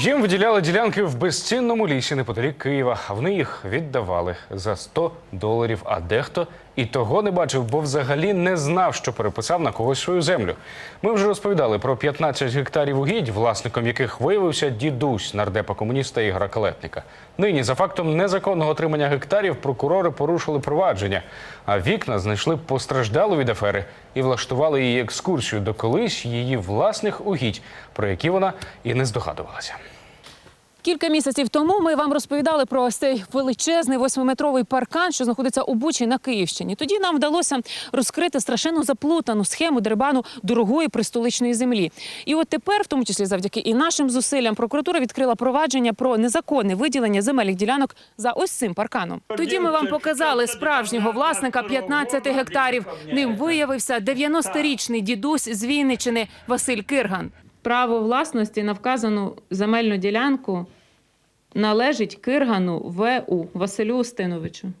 Їм виділяли ділянки в безцінному лісі неподалік Києва. В вони їх віддавали за 100 доларів. А дехто і того не бачив, бо взагалі не знав, що переписав на когось свою землю. Ми вже розповідали про 15 гектарів угідь, власником яких виявився дідусь нардепа комуніста Ігора Калетника. Нині за фактом незаконного отримання гектарів прокурори порушили провадження, а вікна знайшли постраждалу від афери і влаштували її екскурсію до колись її власних угідь, про які вона і не здогадувалася. Кілька місяців тому ми вам розповідали про цей величезний восьмиметровий паркан, що знаходиться у Бучі на Київщині. Тоді нам вдалося розкрити страшенно заплутану схему дерибану дорогої пристоличної землі. І от тепер, в тому числі завдяки і нашим зусиллям, прокуратура відкрила провадження про незаконне виділення земельних ділянок за ось цим парканом. Тоді ми вам показали справжнього власника 15 гектарів. Ним виявився 90-річний дідусь з Вінничини Василь Кирган. Право власності на вказану земельну ділянку належить Киргану В.У. Василю Устиновичу.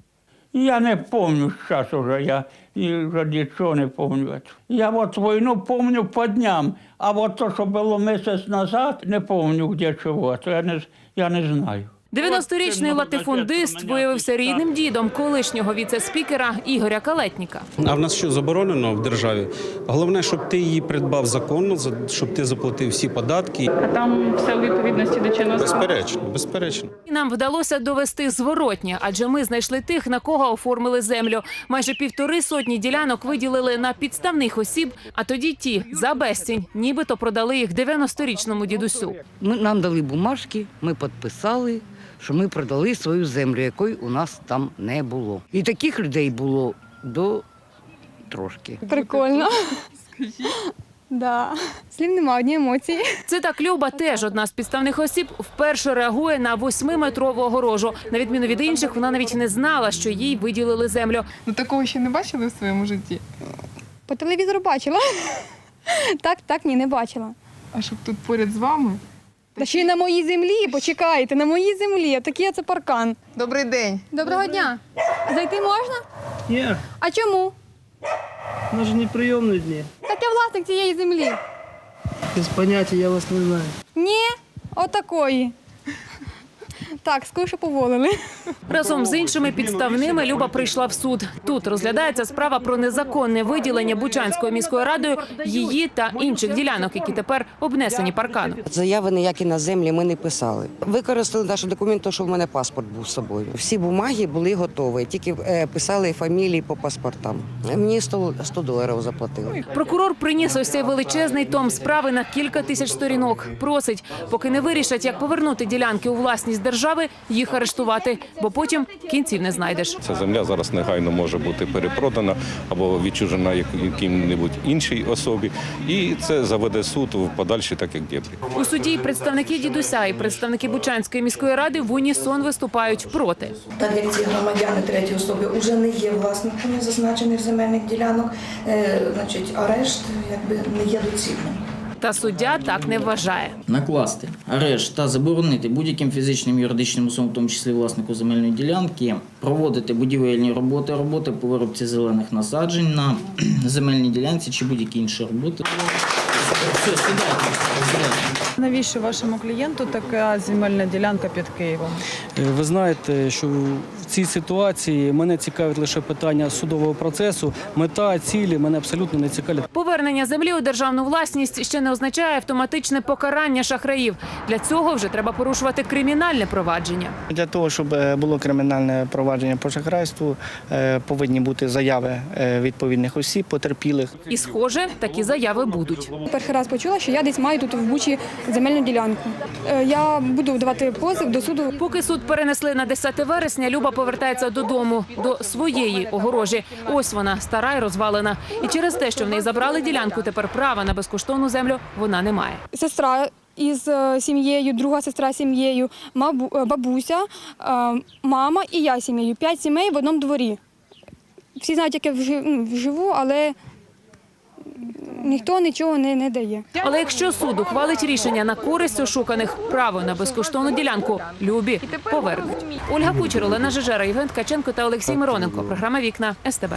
Я не помню сейчас уже, я уже ничего не помню. Я вот войну помню по дням, а вот то, что было месяц назад, не помню где чего, то я не, я не знаю. 90-річний латифундист виявився рідним дідом колишнього віце-спікера Ігоря Калетніка. А в нас що заборонено в державі? Головне, щоб ти її придбав законно, за- щоб ти заплатив всі податки. А там все у відповідності до чинного Безперечно, безперечно. І нам вдалося довести зворотнє, адже ми знайшли тих, на кого оформили землю. Майже півтори сотні ділянок виділили на підставних осіб, а тоді ті за безцінь, нібито продали їх 90-річному дідусю. Ми, нам дали бумажки, ми підписали, що ми продали свою землю, якої у нас там не було. І таких людей було до трошки. Прикольно. Да. Слів нема, одні емоції. Це так Люба теж одна з підставних осіб вперше реагує на восьмиметрову огорожу. На відміну від інших, вона навіть не знала, що їй виділили землю. Ну такого ще не бачили в своєму житті. По телевізору бачила. Так, так, ні, не бачила. А щоб тут поряд з вами. Та ще й на моїй землі, почекайте, на моїй землі. Такий це паркан. Добрий день. Доброго дня. Зайти можна? Ні, А чому? у нас же не прийомні дні. Так я власник цієї землі. Без поняття я вас не знаю. Ні, отакої. Так, скоріше поволили. Разом з іншими підставними Люба прийшла в суд. Тут розглядається справа про незаконне виділення Бучанською міською радою її та інших ділянок, які тепер обнесені парканом. Заяви ніякі на землі ми не писали. Використали наш документ, то що в мене паспорт був з собою. Всі бумаги були готові, тільки е, писали фамілії по паспортам. Мені 100, 100 доларів заплатили. Прокурор приніс ось цей величезний том справи на кілька тисяч сторінок. Просить, поки не вирішать, як повернути ділянки у власність держави, їх арештувати, бо потім кінців не знайдеш. Ця земля зараз негайно може бути перепродана або відчужена як- яким-небудь іншій особі, і це заведе суд в подальші, так як діти. У суді представники дідуся і представники Бучанської міської ради в унісон виступають проти. Так як ці громадяни треті особи вже не є власниками зазначених земельних ділянок, е, значить арешт якби не є доцільним. Та суддя так не вважає. Накласти арешт та заборонити будь-яким фізичним юридичним особам, в тому числі власнику земельної ділянки, проводити будівельні роботи, роботи по виробці зелених насаджень на земельній ділянці чи будь-які інші роботи. Все, сідайте. Навіщо вашому клієнту така земельна ділянка під Києвом? Е, Ви знаєте, що в цій ситуації мене цікавить лише питання судового процесу. Мета, цілі мене абсолютно не цікавлять. Повернення землі у державну власність ще не означає автоматичне покарання шахраїв. Для цього вже треба порушувати кримінальне провадження. Для того, щоб е, було кримінальне провадження по шахрайству, е, повинні бути заяви відповідних осіб, потерпілих. І, схоже, такі заяви будуть. Перший раз почула, що я десь маю тут в Бучі земельну ділянку. Е, Я буду давати позов до суду. Поки суд перенесли на 10 вересня, Люба повертається додому до своєї огорожі. Ось вона стара і розвалена. І через те, що в неї забрали ділянку, тепер права на безкоштовну землю вона не має. Сестра із е, сім'єю, друга сестра сім'єю, е, бабуся, мама і я сім'єю. П'ять сімей в одному дворі. Всі знають, як я ну, живу, але ніхто нічого не, не дає. Але якщо суд ухвалить рішення на користь ошуканих, право на безкоштовну ділянку любі повернуть. Ольга Кучер, Олена Жежера, Євген Ткаченко та Олексій Мироненко. Програма Вікна СТБ.